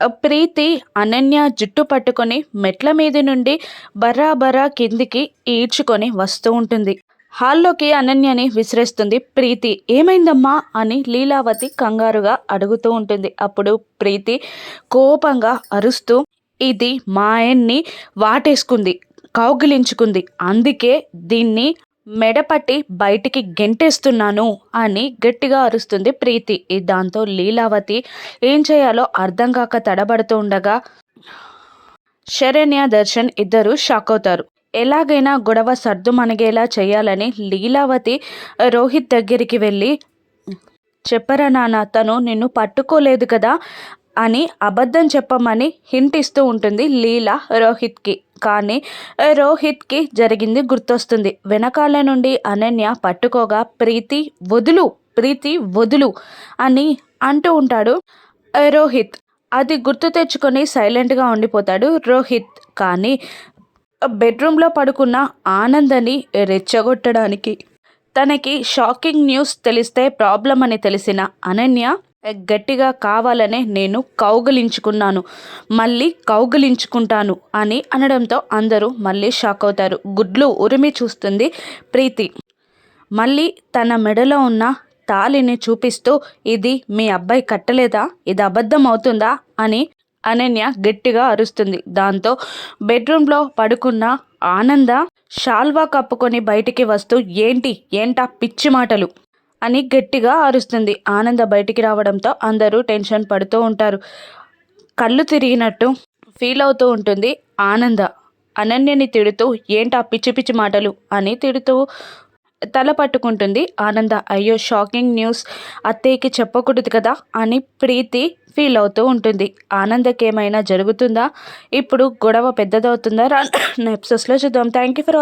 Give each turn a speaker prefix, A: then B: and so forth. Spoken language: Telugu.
A: ప్రీతి అనన్య జుట్టు పట్టుకొని మెట్ల మీద నుండి బరాబరా కిందికి ఈడ్చుకొని వస్తూ ఉంటుంది. హాల్లోకి అనన్యని విసిరేస్తుంది ప్రీతి. ఏమైందమ్మా? అని లీలావతి కంగారుగా అడుగుతూ ఉంటుంది. అప్పుడు ప్రీతి కోపంగా అరుస్తూ ఇది మా ఆయన్ని వాటేసుకుంది కౌగిలించుకుంది. అందుకే దీన్ని మెడపట్టి బయటికి గెంటేస్తున్నాను అని గట్టిగా అరుస్తుంది ప్రీతి. దాంతో లీలావతి ఏం చేయాలో అర్థం కాక తడబడుతూ ఉండగా శరణ్య దర్శన్ ఇద్దరు షాక్ అవుతారు. ఎలాగైనా గొడవ సర్దుమణిగేలా చేయాలని లీలావతి రోహిత్ దగ్గరికి వెళ్ళి చెప్పరా నాన్న తను నిన్ను పట్టుకోలేదు కదా. అని అబద్ధం చెప్పమని హింట్ ఇస్తూ ఉంటుంది లీలా రోహిత్కి. కానీ రోహిత్కి జరిగింది గుర్తొస్తుంది. వెనకాల నుండి అనన్య పట్టుకోగా ప్రీతి వదులు ప్రీతి వదులు అని అంటూ ఉంటాడు రోహిత్. అది గుర్తు తెచ్చుకొని సైలెంట్గా ఉండిపోతాడు రోహిత్. కానీ బెడ్రూమ్లో పడుకున్న ఆనందని రెచ్చగొట్టడానికి. తనకి షాకింగ్ న్యూస్ తెలిస్తే ప్రాబ్లం అని తెలిసిన అనన్య గట్టిగా కావాలనే నేను కౌగలించుకున్నాను. మళ్ళీ కౌగలించుకుంటాను అని అనడంతో అందరూ మళ్ళీ షాక్ అవుతారు. గుడ్లు ఉరిమి చూస్తుంది ప్రీతి. మళ్ళీ తన మెడలో ఉన్న తాలిని చూపిస్తూ ఇది మీ అబ్బాయి కట్టలేదా? ఇది అబద్ధం అవుతుందా? అని అనన్య గట్టిగా అరుస్తుంది. దాంతో బెడ్రూమ్లో పడుకున్న ఆనంద షాల్వా కప్పుకొని బయటికి వస్తూ ఏంటి? ఏంటా పిచ్చి మాటలు? అని గట్టిగా అరుస్తుంది. ఆనంద బయటికి రావడంతో అందరూ టెన్షన్ పడుతూ ఉంటారు. కళ్ళు తిరిగినట్టు ఫీల్ అవుతూ ఉంటుంది ఆనంద. అనన్యని తిడుతూ ఏంటా పిచ్చి పిచ్చి మాటలు? అని తిడుతూ తల పట్టుకుంటుంది ఆనంద. అయ్యో షాకింగ్ న్యూస్. అత్తయ్యకి చెప్పకూడదు కదా? అని ప్రీతి ఫీల్ అవుతూ ఉంటుంది. ఆనందకి ఏమైనా జరుగుతుందా? ఇప్పుడు గొడవ పెద్దదవుతుందా? రా నెప్సెస్లో చూద్దాం. Thank you for